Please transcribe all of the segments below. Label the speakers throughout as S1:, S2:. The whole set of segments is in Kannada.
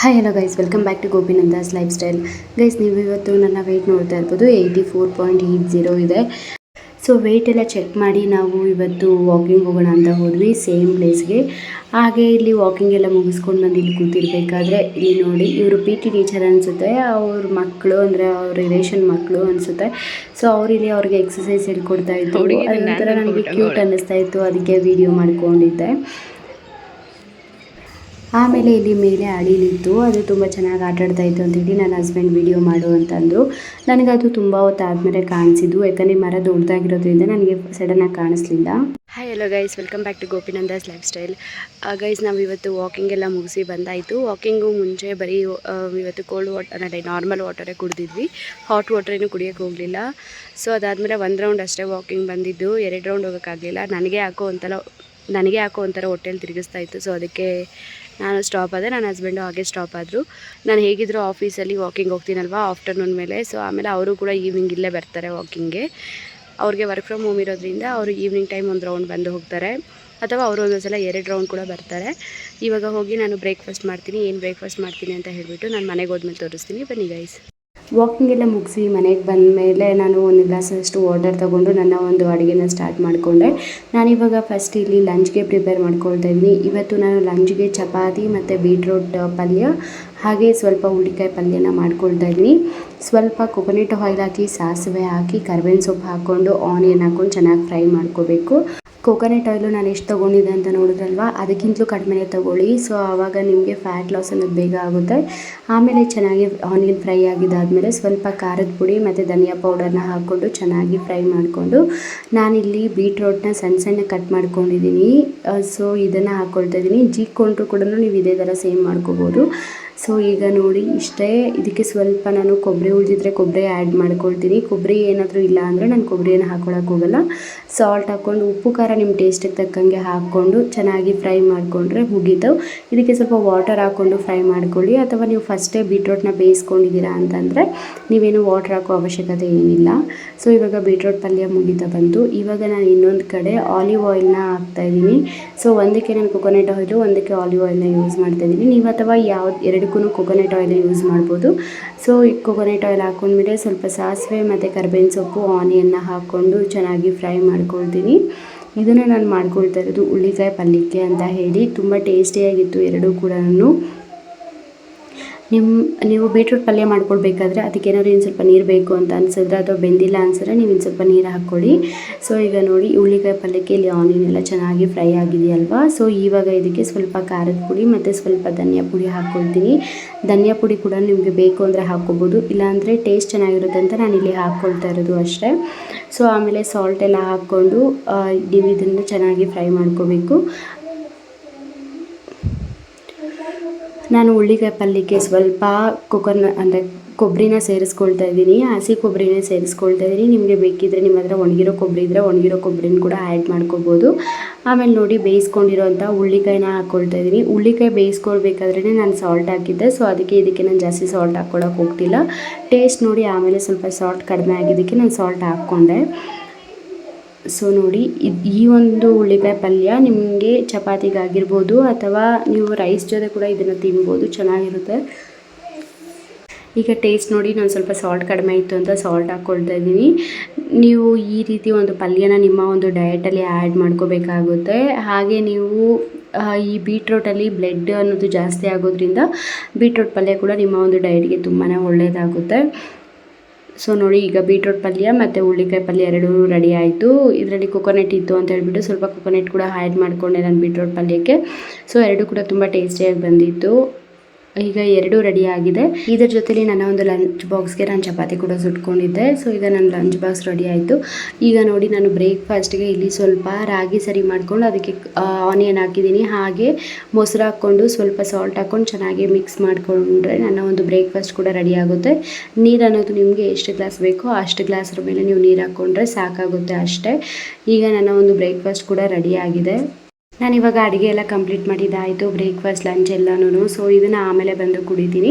S1: Hi hello guys welcome back to Gopinandas lifestyle guys ನೀವು ಇವತ್ತು ನನ್ನ ವೆಯ್ಟ್ ನೋಡ್ತಾ ಇರ್ಬೋದು. Eighty four point eight zero ಇದೆ. ಸೊ ವೆಯ್ಟ್ ಎಲ್ಲ ಚೆಕ್ ಮಾಡಿ ನಾವು ಇವತ್ತು ವಾಕಿಂಗ್ ಹೋಗೋಣ ಅಂತ ಹೋದ್ವಿ ಸೇಮ್ ಪ್ಲೇಸ್ಗೆ ಹಾಗೆ ಇಲ್ಲಿ ವಾಕಿಂಗ್ ಎಲ್ಲ ಮುಗಿಸ್ಕೊಂಡು ಬಂದು ಇಲ್ಲಿ ಕೂತಿರ್ಬೇಕಾದ್ರೆ ಇಲ್ಲಿ ನೋಡಿ ಇವರು ಪಿ ಟಿ ಟೀಚರ್ ಅನಿಸುತ್ತೆ ಅವ್ರ ಮಕ್ಕಳು ಅಂದರೆ ಅವ್ರ ರಿಲೇಷನ್ ಮಕ್ಕಳು ಅನಿಸುತ್ತೆ. ಸೊ ಅವ್ರು ಇಲ್ಲಿ ಅವ್ರಿಗೆ ಎಕ್ಸಸೈಸ್ ಹೇಳ್ಕೊಡ್ತಾ ಇತ್ತು ಅದೊಂಥರ ನನಗೆ ಕ್ಯೂಟ್ ಅನ್ನಿಸ್ತಾ ಇತ್ತು. ಅದಕ್ಕೆ ವಿಡಿಯೋ ಮಾಡ್ಕೊಂಡಿದ್ದೆ. ಆಮೇಲೆ ಇಲ್ಲಿ ಮೇಲೆ ಅಳಿಲಿತ್ತು ಅದು ತುಂಬ ಚೆನ್ನಾಗಿ ಆಟ ಆಡ್ತಾ ಇತ್ತು ಅಂತೇಳಿ ನನ್ನ ಹಸ್ಬೆಂಡ್ ವಿಡಿಯೋ ಮಾಡು ಅಂತಂದರು ನನಗೆ ಅದು ತುಂಬ ಹೊತ್ತು ಆದಮೇಲೆ ಕಾಣಿಸಿದ್ದು, ಯಾಕಂದರೆ ಮರ ದೊಡ್ಡದಾಗಿರೋದ್ರಿಂದ ನನಗೆ ಸಡನ್ನಾಗಿ ಕಾಣಿಸ್ಲಿಲ್ಲ. Hi hello guys welcome back to Gopinandas lifestyle guys ನಾವು ಇವತ್ತು ವಾಕಿಂಗ್ ಎಲ್ಲ ಮುಗಿಸಿ ಬಂದಾಯಿತು. ವಾಕಿಂಗು ಮುಂಚೆ ಬರೀ ಇವತ್ತು ಕೋಲ್ಡ್ ವಾಟರ್ ಅದೇ ನಾರ್ಮಲ್ ವಾಟರೇ ಕುಡಿದಿದ್ವಿ. ಹಾಟ್ ವಾಟರೇನು ಕುಡಿಯೋಕೆ ಹೋಗಲಿಲ್ಲ. ಸೊ ಅದಾದಮೇಲೆ ಒಂದು ರೌಂಡ್ ಅಷ್ಟೇ ವಾಕಿಂಗ್ ಬಂದಿದ್ದು. ಎರಡು ರೌಂಡ್ ಹೋಗೋಕ್ಕಾಗಲಿಲ್ಲ ನನಗೆ ಯಾಕೋ ಒಂಥರ, ನನಗೆ ಯಾಕೋ ಒಂಥರ ಹೊಟ್ಟೆಲಿ ತಿರುಗಿಸ್ತಾ ಇತ್ತು. ಸೊ ಅದಕ್ಕೆ ನಾನು ಸ್ಟಾಪ್ ಆದೆ, ನನ್ನ ಹಸ್ಬೆಂಡು ಹಾಗೆ ಸ್ಟಾಪ್ ಆದರು. ನಾನು ಹೇಗಿದ್ರು ಆಫೀಸಲ್ಲಿ ವಾಕಿಂಗ್ ಹೋಗ್ತೀನಲ್ವಾ ಆಫ್ಟರ್ನೂನ್ ಮೇಲೆ ಸೊ ಆಮೇಲೆ ಅವರು ಕೂಡ ಈವ್ನಿಂಗ್ ಇಲ್ಲೇ ಬರ್ತಾರೆ ವಾಕಿಂಗ್ಗೆ ಅವ್ರಿಗೆ ವರ್ಕ್ ಫ್ರಮ್ ಹೋಮ್ ಇರೋದ್ರಿಂದ ಅವರು ಈವ್ನಿಂಗ್ ಟೈಮ್ ಒಂದು ರೌಂಡ್ ಬಂದು ಹೋಗ್ತಾರೆ. ಅಥವಾ ಅವರು ಒಂದೊಂದು ಸಲ ಎರಡು ರೌಂಡ್ ಕೂಡ ಬರ್ತಾರೆ. ಇವಾಗ ಹೋಗಿ ನಾನು ಬ್ರೇಕ್ಫಾಸ್ಟ್ ಮಾಡ್ತೀನಿ, ಏನು ಬ್ರೇಕ್ಫಾಸ್ಟ್ ಮಾಡ್ತೀನಿ ಅಂತ ಹೇಳಿಬಿಟ್ಟು ನಾನು ಮನೆಗೆ ಹೋದ್ಮೇಲೆ ತೋರಿಸ್ತೀನಿ. ಬನ್ನಿ ಗೈಸ್ ವಾಕಿಂಗ್ ಎಲ್ಲ ಮುಗಿಸಿ ಮನೆಗೆ ಬಂದ ಮೇಲೆ ನಾನು ಒಂದು ಗ್ಲಾಸಷ್ಟು ವಾಟರ್ ತೊಗೊಂಡು ನನ್ನ ಒಂದು ಅಡುಗೆನ ಸ್ಟಾರ್ಟ್ ಮಾಡಿಕೊಂಡೆ. ನಾನಿವಾಗ ಫಸ್ಟ್ ಇಲ್ಲಿ ಲಂಚ್ಗೆ ಪ್ರಿಪೇರ್ ಮಾಡ್ಕೊಳ್ತಾ ಇದ್ದೀನಿ. ಇವತ್ತು ನಾನು ಲಂಚ್ಗೆ ಚಪಾತಿ ಮತ್ತು ಬೀಟ್ರೋಟ್ ಪಲ್ಯ, ಹಾಗೆ ಸ್ವಲ್ಪ ಹುಳಿಕಾಯಿ ಪಲ್ಯನ ಮಾಡ್ಕೊಳ್ತಾ ಇದ್ದೀನಿ. ಸ್ವಲ್ಪ ಕೊಕೊನೆಟ್ ಆಯಿಲ್ ಹಾಕಿ, ಸಾಸಿವೆ ಹಾಕಿ, ಕರ್ಬೇವಿನ ಸೊಪ್ಪು ಹಾಕ್ಕೊಂಡು ಆನಿಯನ್ ಹಾಕ್ಕೊಂಡು ಚೆನ್ನಾಗಿ ಫ್ರೈ ಮಾಡ್ಕೋಬೇಕು. ಕೋಕೋನಟ್ ಆಯಿಲು ನಾನು ಎಷ್ಟು ತೊಗೊಂಡಿದ್ದೆ ಅಂತ ನೋಡಿದ್ರಲ್ವಾ? ಅದಕ್ಕಿಂತಲೂ ಕಡಿಮೆನೇ ತೊಗೊಳ್ಳಿ. ಸೊ ಆವಾಗ ನಿಮಗೆ ಫ್ಯಾಟ್ ಲಾಸ್ ಅನ್ನೋದು ಬೇಗ ಆಗುತ್ತೆ. ಆಮೇಲೆ ಚೆನ್ನಾಗಿ ಆನಿಯನ್ ಫ್ರೈ ಆಗಿದ್ದಾದಮೇಲೆ ಸ್ವಲ್ಪ ಖಾರದ ಪುಡಿ ಮತ್ತು ಧನಿಯಾ ಪೌಡರ್ನ ಹಾಕ್ಕೊಂಡು ಚೆನ್ನಾಗಿ ಫ್ರೈ ಮಾಡಿಕೊಂಡು, ನಾನಿಲ್ಲಿ ಬೀಟ್ರೋಟ್ನ ಸಣ್ಣ ಸಣ್ಣ ಕಟ್ ಮಾಡ್ಕೊಂಡಿದ್ದೀನಿ. ಸೊ ಇದನ್ನು ಹಾಕ್ಕೊಳ್ತಾ ಇದ್ದೀನಿ. ಜೀಕೊಂಡ್ರು ಕೂಡ ನೀವು ಇದೇ ಥರ ಸೇಮ್ ಮಾಡ್ಕೋಬೋದು. ಸೊ ಈಗ ನೋಡಿ, ಇಷ್ಟೇ, ಇದಕ್ಕೆ ಸ್ವಲ್ಪ ನಾನು ಕೊಬ್ಬರಿ ಉಳಿದಿದ್ರೆ ಕೊಬ್ಬರಿ ಆ್ಯಡ್ ಮಾಡ್ಕೊಳ್ತೀನಿ. ಕೊಬ್ಬರಿ ಏನಾದರೂ ಇಲ್ಲ ಅಂದರೆ ನಾನು ಕೊಬ್ಬರಿಯನ್ನು ಹಾಕ್ಕೊಳಕ್ಕೆ ಹೋಗಲ್ಲ. ಸಾಲ್ಟ್ ಹಾಕ್ಕೊಂಡು, ಉಪ್ಪು, ಖಾರ ನಿಮ್ಮ ಟೇಸ್ಟಿಗೆ ತಕ್ಕಂಗೆ ಹಾಕ್ಕೊಂಡು, ಚೆನ್ನಾಗಿ ಫ್ರೈ ಮಾಡಿಕೊಂಡ್ರೆ ಮುಗೀತು. ಇದಕ್ಕೆ ಸ್ವಲ್ಪ ವಾಟರ್ ಹಾಕ್ಕೊಂಡು ಫ್ರೈ ಮಾಡ್ಕೊಳ್ಳಿ. ಅಥವಾ ನೀವು ಫಸ್ಟೇ ಬೀಟ್ರೋಟ್ನ ಬೇಯಿಸ್ಕೊಂಡಿದ್ದೀರಾ ಅಂತಂದರೆ, ನೀವೇನು ವಾಟರ್ ಹಾಕೋ ಅವಶ್ಯಕತೆ ಏನಿಲ್ಲ. ಸೊ ಇವಾಗ ಬೀಟ್ರೋಟ್ ಪಲ್ಯ ಮುಗಿತಾ ಬಂತು. ಇವಾಗ ನಾನು ಇನ್ನೊಂದು ಕಡೆ ಆಲಿವ್ ಆಯಿಲ್ನ ಹಾಕ್ತಾಯಿದ್ದೀನಿ ಸೊ ಒಂದಕ್ಕೆ ನಾನು ಕೊಕೊನೆಟ್ ಆಯಿಲು ಒಂದಕ್ಕೆ ಆಲಿವ್ ಆಯಿಲ್ನ ಯೂಸ್ ಮಾಡ್ತಾಯಿದ್ದೀನಿ ನೀವು ಅಥವಾ ಯಾವ ಎರಡಕ್ಕೂ ಕೊಕೊನೆಟ್ ಆಯಿಲ್ ಯೂಸ್ ಮಾಡ್ಬೋದು. ಸೊ ಈ ಕೊಕೊನೆಟ್ ಆಯಿಲ್ ಹಾಕೊಂಡ್ಮೇಲೆ ಸ್ವಲ್ಪ ಸಾಸಿವೆ ಮತ್ತು ಕರ್ಬೇವಿನ ಸೊಪ್ಪು ಆನಿಯನ್ನ ಹಾಕ್ಕೊಂಡು ಚೆನ್ನಾಗಿ ಫ್ರೈ ಮಾಡ್ಕೊಳ್ತೀನಿ. ಇದನ್ನು ನಾನು ಮಾಡ್ಕೊಳ್ತಾ ಇರೋದು ಹುಳ್ಳಿಕಾಯಿ ಪಲ್ಯಕ್ಕೆ ಅಂತ ಹೇಳಿ. ತುಂಬ ಟೇಸ್ಟಿಯಾಗಿತ್ತು ಎರಡೂ ಕೂಡ ನಿಮ್ಮ ನೀವು ಬೀಟ್ರೂಟ್ ಪಲ್ಯ ಮಾಡ್ಕೊಳ್ಬೇಕಾದ್ರೆ ಅದಕ್ಕೆ ಏನಾದ್ರು ಇನ್ನು ಸ್ವಲ್ಪ ನೀರು ಬೇಕು ಅಂತ ಅನ್ಸಿದ್ರೆ ಅಥವಾ ಬೆಂದಿಲ್ಲ ಅನ್ಸಿದ್ರೆ ನೀವು ಇನ್ನು ಸ್ವಲ್ಪ ನೀರು ಹಾಕ್ಕೊಳ್ಳಿ. ಸೊ ಈಗ ನೋಡಿ ಹುಳ್ಳಿಕಾಯಿ ಪಲ್ಯಕ್ಕೆ ಇಲ್ಲಿ ಆನಿಯನ್ ಎಲ್ಲ ಚೆನ್ನಾಗಿ ಫ್ರೈ ಆಗಿದೆಯಲ್ವಾ? ಸೊ ಇವಾಗ ಇದಕ್ಕೆ ಸ್ವಲ್ಪ ಖಾರದ ಪುಡಿ ಮತ್ತು ಸ್ವಲ್ಪ ಧನಿಯಾ ಪುಡಿ ಹಾಕ್ಕೊಳ್ತೀನಿ. ಧನಿಯಾ ಪುಡಿ ಕೂಡ ನಿಮಗೆ ಬೇಕು ಅಂದರೆ ಹಾಕ್ಕೊಬೋದು, ಇಲ್ಲಾಂದರೆ ಟೇಸ್ಟ್ ಚೆನ್ನಾಗಿರುತ್ತೆ ಅಂತ ನಾನು ಇಲ್ಲಿ ಹಾಕ್ಕೊಳ್ತಾ ಇರೋದು ಅಷ್ಟೇ. ಸೊ ಆಮೇಲೆ ಸಾಲ್ಟ್ ಎಲ್ಲ ಹಾಕ್ಕೊಂಡು ನೀವು ಇದನ್ನು ಚೆನ್ನಾಗಿ ಫ್ರೈ ಮಾಡ್ಕೋಬೇಕು. ನಾನು ಹುಳ್ಳಿಕಾಯಿ ಪಲ್ಯಕ್ಕೆ ಸ್ವಲ್ಪ ಕುಕ್ಕರ್ನ ಅಂದರೆ ಕೊಬ್ಬರಿನ ಸೇರಿಸ್ಕೊಳ್ತಾ ಇದ್ದೀನಿ. ಹಸಿ ಕೊಬ್ಬರಿನೇ ಸೇರಿಸ್ಕೊಳ್ತಾ ಇದ್ದೀನಿ. ನಿಮಗೆ ಬೇಕಿದ್ದರೆ ನಿಮ್ಮ ಹತ್ರ ಒಣಗಿರೋ ಕೊಬ್ಬರಿ ಇದ್ದರೆ ಒಣಗಿರೋ ಕೊಬ್ಬರಿನ ಕೂಡ ಆ್ಯಡ್ ಮಾಡ್ಕೋಬೋದು. ಆಮೇಲೆ ನೋಡಿ ಬೇಯಿಸ್ಕೊಂಡಿರೋಂಥ ಹುಳ್ಳಿಕಾಯಿನ ಹಾಕ್ಕೊಳ್ತಾ ಇದ್ದೀನಿ. ಹುಳ್ಳಿಕಾಯಿ ಬೇಯಿಸ್ಕೊಳ್ಬೇಕಾದ್ರೆ ನಾನು ಸಾಲ್ಟ್ ಹಾಕಿದ್ದೆ. ಸೊ ಅದಕ್ಕೆ ಇದಕ್ಕೆ ನಾನು ಜಾಸ್ತಿ ಸಾಲ್ಟ್ ಹಾಕ್ಕೊಳಕ್ಕೆ ಹೋಗ್ತಿಲ್ಲ. ಟೇಸ್ಟ್ ನೋಡಿ ಆಮೇಲೆ ಸ್ವಲ್ಪ ಸಾಲ್ಟ್ ಕಡಿಮೆ ಆಗಿದ್ದಕ್ಕೆ ನಾನು ಸಾಲ್ಟ್ ಹಾಕ್ಕೊಂಡೆ. ಸೊ ನೋಡಿ ಈ ಒಂದು ಹುಳ್ಳಿಕಾಯಿ ಪಲ್ಯ ನಿಮಗೆ ಚಪಾತಿಗಾಗಿರ್ಬೋದು ಅಥವಾ ನೀವು ರೈಸ್ ಜೊತೆ ಕೂಡ ಇದನ್ನು ತಿನ್ಬೋದು, ಚೆನ್ನಾಗಿರುತ್ತೆ. ಈಗ ಟೇಸ್ಟ್ ನೋಡಿ, ನಾನು ಸ್ವಲ್ಪ ಸಾಲ್ಟ್ ಕಡಿಮೆ ಇತ್ತು ಅಂತ ಸಾಲ್ಟ್ ಹಾಕ್ಕೊಳ್ತಾ ಇದ್ದೀನಿ. ನೀವು ಈ ರೀತಿ ಒಂದು ಪಲ್ಯನ ನಿಮ್ಮ ಒಂದು ಡಯಟಲ್ಲಿ ಆ್ಯಡ್ ಮಾಡ್ಕೋಬೇಕಾಗುತ್ತೆ. ಹಾಗೆ ನೀವು ಈ ಬೀಟ್ರೋಟಲ್ಲಿ ಬ್ಲಡ್ ಅನ್ನೋದು ಜಾಸ್ತಿ ಆಗೋದ್ರಿಂದ ಬೀಟ್ರೋಟ್ ಪಲ್ಯ ಕೂಡ ನಿಮ್ಮ ಒಂದು ಡಯಟ್ಗೆ ತುಂಬಾ ಒಳ್ಳೆಯದಾಗುತ್ತೆ ಸೊ ನೋಡಿ, ಈಗ ಬೀಟ್ರೋಟ್ ಪಲ್ಯ ಮತ್ತು ಹುಳ್ಳಿಕಾಯಿ ಪಲ್ಯ ಎರಡೂ ರೆಡಿ ಆಯಿತು. ಇದರಲ್ಲಿ ಕೊಕೊನೆಟ್ ಇತ್ತು ಅಂತ ಹೇಳ್ಬಿಟ್ಟು ಸ್ವಲ್ಪ ಕೊಕೊನೆಟ್ ಕೂಡ ಆ್ಯಡ್ ಮಾಡಿಕೊಂಡೆ ನಾನು ಬೀಟ್ರೋಟ್ ಪಲ್ಯಕ್ಕೆ. ಸೊ ಎರಡೂ ಕೂಡ ತುಂಬ ಟೇಸ್ಟಿಯಾಗಿ ಬಂದಿತ್ತು. ಈಗ ಎರಡು ರೆಡಿ ಆಗಿದೆ. ಇದರ ಜೊತೆಲಿ ನನ್ನ ಒಂದು ಲಂಚ್ ಬಾಕ್ಸ್ಗೆ ನಾನು ಚಪಾತಿ ಕೂಡ ಸುಟ್ಕೊಂಡಿದ್ದೆ. ಸೊ ಈಗ ನನ್ನ ಲಂಚ್ ಬಾಕ್ಸ್ ರೆಡಿ ಆಯಿತು. ಈಗ ನೋಡಿ ನಾನು ಬ್ರೇಕ್ಫಾಸ್ಟ್ಗೆ ಇಲ್ಲಿ ಸ್ವಲ್ಪ ರಾಗಿ ಸರಿ ಮಾಡಿಕೊಂಡು ಅದಕ್ಕೆ ಆನಿಯನ್ ಹಾಕಿದ್ದೀನಿ. ಹಾಗೆ ಮೊಸರು ಹಾಕ್ಕೊಂಡು ಸ್ವಲ್ಪ ಸಾಲ್ಟ್ ಹಾಕ್ಕೊಂಡು ಚೆನ್ನಾಗಿ ಮಿಕ್ಸ್ ಮಾಡಿಕೊಂಡ್ರೆ ನನ್ನ ಒಂದು ಬ್ರೇಕ್ಫಾಸ್ಟ್ ಕೂಡ ರೆಡಿ ಆಗುತ್ತೆ. ನೀರು ಅನ್ನೋದು ನಿಮಗೆ ಎಷ್ಟು ಗ್ಲಾಸ್ ಬೇಕೋ ಅಷ್ಟು ಗ್ಲಾಸ್ರ ಮೇಲೆ ನೀವು ನೀರು ಹಾಕ್ಕೊಂಡ್ರೆ ಸಾಕಾಗುತ್ತೆ ಅಷ್ಟೇ. ಈಗ ನನ್ನ ಒಂದು ಬ್ರೇಕ್ಫಾಸ್ಟ್ ಕೂಡ ರೆಡಿ ಆಗಿದೆ. ನಾನು ಇವಾಗ ಅಡುಗೆ ಎಲ್ಲ ಕಂಪ್ಲೀಟ್ ಮಾಡಿದ್ದಾಯಿತು ಬ್ರೇಕ್ಫಾಸ್ಟ್ ಲಂಚ್ ಎಲ್ಲನೂ ಸೊ ಇದನ್ನು ಆಮೇಲೆ ಬಂದು ಕುಡಿತೀನಿ.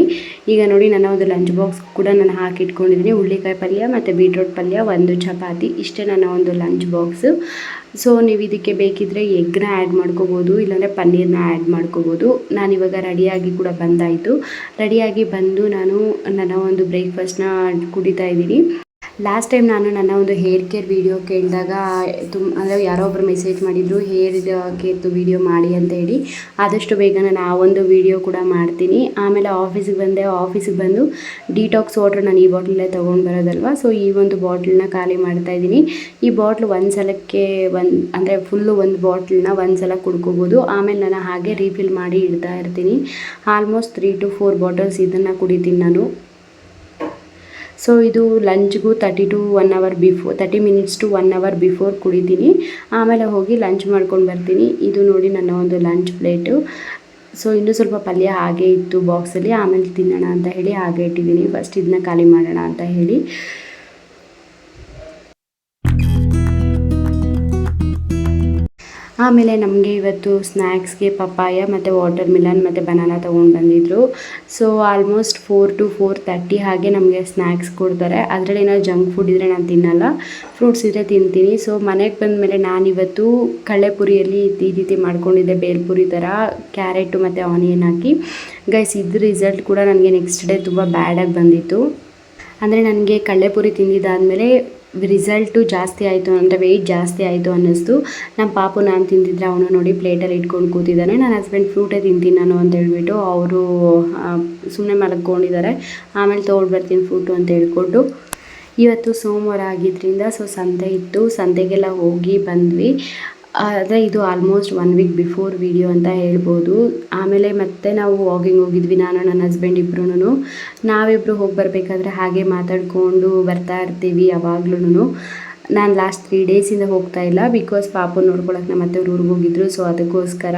S1: ಈಗ ನೋಡಿ, ನನ್ನ ಒಂದು ಲಂಚ್ ಬಾಕ್ಸ್ ಕೂಡ ನಾನು ಹಾಕಿಟ್ಕೊಂಡಿದ್ದೀನಿ. ಹುಳ್ಳಿಕಾಯಿ ಪಲ್ಯ ಮತ್ತು ಬೀಟ್ರೋಟ್ ಪಲ್ಯ, ಒಂದು ಚಪಾತಿ. ಇಷ್ಟೇ ನನ್ನ ಒಂದು ಲಂಚ್ ಬಾಕ್ಸು ಸೊ ನೀವು ಇದಕ್ಕೆ ಬೇಕಿದ್ದರೆ ಎಗ್ನ ಆ್ಯಡ್ ಮಾಡ್ಕೋಬೋದು, ಇಲ್ಲಾಂದರೆ ಪನ್ನೀರ್ನ ಆ್ಯಡ್ ಮಾಡ್ಕೋಬೋದು. ನಾನಿವಾಗ ರೆಡಿಯಾಗಿ ಕೂಡ ಬಂದಾಯಿತು. ರೆಡಿಯಾಗಿ ಬಂದು ನಾನು ನನ್ನ ಒಂದು ಬ್ರೇಕ್ಫಾಸ್ಟ್ನ ಕುಡಿತಾ ಇದ್ದೀನಿ. ಲಾಸ್ಟ್ ಟೈಮ್ ನಾನು ನನ್ನ ಒಂದು ಹೇರ್ ಕೇರ್ ವೀಡಿಯೋ ಕೇಳಿದಾಗ ತುಂಬ ಅಂದರೆ ಯಾರೋ ಒಬ್ಬರು ಮೆಸೇಜ್ ಮಾಡಿದರು ಹೇರ್ ಕೇರ್ದು ವೀಡಿಯೋ ಮಾಡಿ ಅಂತ ಹೇಳಿ, ಆದಷ್ಟು ಬೇಗ ನಾನು ಆ ಒಂದು ವೀಡಿಯೋ ಕೂಡ ಮಾಡ್ತೀನಿ. ಆಮೇಲೆ ಆಫೀಸಿಗೆ ಬಂದೆ ಆಫೀಸಿಗೆ ಬಂದು ಡಿಟಾಕ್ಸ್ ವಾಟ್ರ್ ನಾನು ಈ ಬಾಟ್ಲಲ್ಲೇ ತೊಗೊಂಡು ಬರೋದಲ್ವ? ಸೊ ಈ ಒಂದು ಬಾಟ್ಲನ್ನ ಖಾಲಿ ಮಾಡ್ತಾ ಇದ್ದೀನಿ. ಈ ಬಾಟ್ಲು ಒಂದು ಸಲಕ್ಕೆ ಒಂದು, ಅಂದರೆ ಫುಲ್ಲು ಒಂದು ಬಾಟ್ಲನ್ನ ಒಂದು ಸಲ ಕುಡ್ಕೋಬೋದು. ಆಮೇಲೆ ನಾನು ಹಾಗೆ ರೀಫಿಲ್ ಮಾಡಿ ಇಡ್ತಾ ಇರ್ತೀನಿ. Almost three to four bottles ಇದನ್ನು ಕುಡಿತೀನಿ ನಾನು. ಸೊ ಇದು ಲಂಚ್ಗೂ thirty to one hour before thirty minutes to one hour before ಕುಡಿತೀನಿ. ಆಮೇಲೆ ಹೋಗಿ ಲಂಚ್ ಮಾಡ್ಕೊಂಡು ಬರ್ತೀನಿ. ಇದು ನೋಡಿ ನನ್ನ ಒಂದು ಲಂಚ್ ಪ್ಲೇಟು ಸೊ ಇನ್ನೂ ಸ್ವಲ್ಪ ಪಲ್ಯ ಹಾಗೆ ಇತ್ತು ಬಾಕ್ಸಲ್ಲಿ ಆಮೇಲೆ ತಿನ್ನೋಣ ಅಂತ ಹೇಳಿ ಹಾಗೆ ಇಟ್ಟಿದ್ದೀನಿ. ಫಸ್ಟ್ ಇದನ್ನ ಖಾಲಿ ಮಾಡೋಣ ಅಂತ ಹೇಳಿ. ಆಮೇಲೆ ನಮಗೆ ಇವತ್ತು ಸ್ನ್ಯಾಕ್ಸ್ಗೆ ಪಪ್ಪಾಯ ಮತ್ತು ವಾಟರ್ ಮಿಲನ್ ಮತ್ತು ಬನಾನ ತೊಗೊಂಡು ಬಂದಿದ್ದರು so almost four to four thirty ಹಾಗೆ ನಮಗೆ ಸ್ನ್ಯಾಕ್ಸ್ ಕೊಡ್ತಾರೆ. ಅದರಲ್ಲಿ ಏನಾದ್ರು ಜಂಕ್ ಫುಡ್ ಇದ್ದರೆ ನಾನು ತಿನ್ನಲ್ಲ. ಫ್ರೂಟ್ಸ್ ಇದ್ದರೆ ತಿಂತೀನಿ. ಸೊ ಮನೆಗೆ ಬಂದಮೇಲೆ ನಾನಿವತ್ತು ಕಳೆಪುರಿಯಲ್ಲಿ ಈ ರೀತಿ ಮಾಡ್ಕೊಂಡಿದ್ದೆ. ಬೇಲ್ಪುರಿ ಥರ ಕ್ಯಾರೆಟು ಮತ್ತು ಆನಿಯನ್ ಹಾಕಿ. ಗೈಸ್ ಇದು ರಿಸಲ್ಟ್ ಕೂಡ ನನಗೆ ನೆಕ್ಸ್ಟ್ ಡೇ ತುಂಬ ಬ್ಯಾಡಾಗಿ ಬಂದಿತ್ತು. ಅಂದರೆ ನನಗೆ ಕಳ್ಳೆಪುರಿ ತಿಂದಿದ್ದಾದಮೇಲೆ ರಿಸಲ್ಟು ಜಾಸ್ತಿ ಆಯಿತು ಅಂದರೆ ವೆಯ್ಟ್ ಜಾಸ್ತಿ ಆಯಿತು ಅನ್ನಿಸ್ತು. ನಮ್ಮ ಪಾಪು ನಾನು ತಿಂದಿದ್ರೆ ಅವನು ನೋಡಿ ಪ್ಲೇಟಲ್ಲಿ ಇಟ್ಕೊಂಡು ಕೂತಿದ್ದಾನೆ. ನನ್ನ ಹಸ್ಬೆಂಡ್ ಫ್ರೂಟೇ ತಿಂತೀನಿ ನಾನು ಅಂತ ಹೇಳ್ಬಿಟ್ಟು ಅವರು ಸುಮ್ಮನೆ ಮಲಗ್ಕೊಂಡಿದ್ದಾರೆ ಆಮೇಲೆ ತೊಗೊಂಡು ಬರ್ತೀನಿ ಫ್ರೂಟು ಅಂತ ಹೇಳ್ಕೊಟ್ಟು ಇವತ್ತು ಸೋಮವಾರ ಆಗಿದ್ದರಿಂದ ಸೊ ಸಂತೆ ಇತ್ತು. ಸಂತೆಗೆಲ್ಲ ಹೋಗಿ ಬಂದ್ವಿ. ಆದರೆ ಇದು almost one week before video ಅಂತ ಹೇಳ್ಬೋದು. ಆಮೇಲೆ ಮತ್ತೆ ನಾವು ವಾಕಿಂಗ್ ಹೋಗಿದ್ವಿ, ನಾನು, ನನ್ನ ಹಸ್ಬೆಂಡ್ ಇಬ್ರೂ ನಾವಿಬ್ಬರು ಹೋಗಿ ಬರಬೇಕಾದ್ರೆ ಹಾಗೆ ಮಾತಾಡಿಕೊಂಡು ಬರ್ತಾ ಇರ್ತೀವಿ ಯಾವಾಗ್ಲೂ ನಾನು ಲಾಸ್ಟ್ ತ್ರೀ ಡೇಸಿಂದ ಹೋಗ್ತಾ ಇಲ್ಲ ಬಿಕಾಸ್ ಪಾಪು ನೋಡ್ಕೊಳಕ್ಕೆ ನಮ್ಮ ಮತ್ತೆ ಊರಿಗೆ ಹೋಗಿದ್ರು ಸೊ ಅದಕ್ಕೋಸ್ಕರ.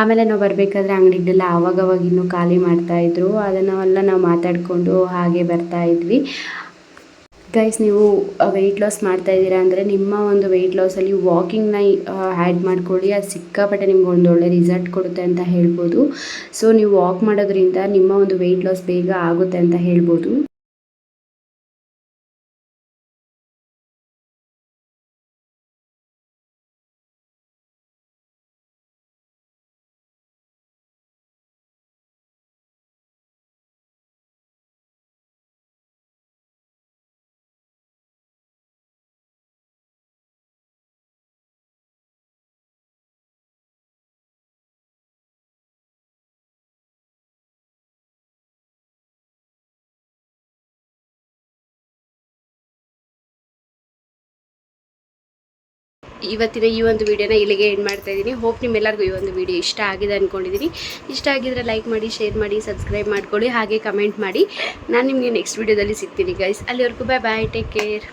S1: ಆಮೇಲೆ ನಾವು ಬರಬೇಕಾದ್ರೆ ಅಂಗಡಿಗೆಲ್ಲ ಆವಾಗವಾಗ ಇನ್ನೂ ಖಾಲಿ ಮಾಡ್ತಾಯಿದ್ರು ಅದನ್ನೆಲ್ಲ ನಾವು ಮಾತಾಡಿಕೊಂಡು ಹಾಗೆ ಬರ್ತಾ ಇದ್ವಿ. ಗೈಸ್ ನೀವು ವೆಯ್ಟ್ ಲಾಸ್ ಮಾಡ್ತಾ ಇದ್ದೀರಾ ಅಂದರೆ ನಿಮ್ಮ ಒಂದು ವೆಯ್ಟ್ ಲಾಸಲ್ಲಿ ವಾಕಿಂಗ್ನ ಆ್ಯಡ್ ಮಾಡ್ಕೊಳ್ಳಿ. ಅದು ಸಿಕ್ಕಾಪಟ್ಟೆ ನಿಮ್ಗೆ ಒಂದು ಒಳ್ಳೆ ರಿಸಲ್ಟ್ ಕೊಡುತ್ತೆ ಅಂತ ಹೇಳ್ಬೋದು. ಸೊ ನೀವು ವಾಕ್ ಮಾಡೋದ್ರಿಂದ ನಿಮ್ಮ ಒಂದು ವೆಯ್ಟ್ ಲಾಸ್ ಬೇಗ ಆಗುತ್ತೆ ಅಂತ ಹೇಳ್ಬೋದು. ಇವತ್ತಿನ ಈ ಒಂದು ವಿಡಿಯೋನ ಇಲ್ಲಿಗೆ ಎಂಡ್ ಮಾಡ್ತಾ ಇದ್ದೀನಿ. ಹೋಪ್ ನಿಮ್ಮೆಲ್ಲರಿಗೂ ಈ ಒಂದು ವಿಡಿಯೋ ಇಷ್ಟ ಆಗಿದೆ ಅಂದ್ಕೊಂಡಿದ್ದೀನಿ ಇಷ್ಟ ಆಗಿದ್ರೆ ಲೈಕ್ ಮಾಡಿ ಶೇರ್ ಮಾಡಿ ಸಬ್ಸ್ಕ್ರೈಬ್ ಮಾಡ್ಕೊಳ್ಳಿ. ಹಾಗೆ ಕಮೆಂಟ್ ಮಾಡಿ. ನಾನು ನಿಮಗೆ ನೆಕ್ಸ್ಟ್ ವಿಡಿಯೋದಲ್ಲಿ ಸಿಗ್ತೀನಿ ಗೈಸ್ ಅಲ್ಲಿವರೆಗೂ ಬಾಯ್ ಬಾಯ್ ಟೇಕ್ ಕೇರ್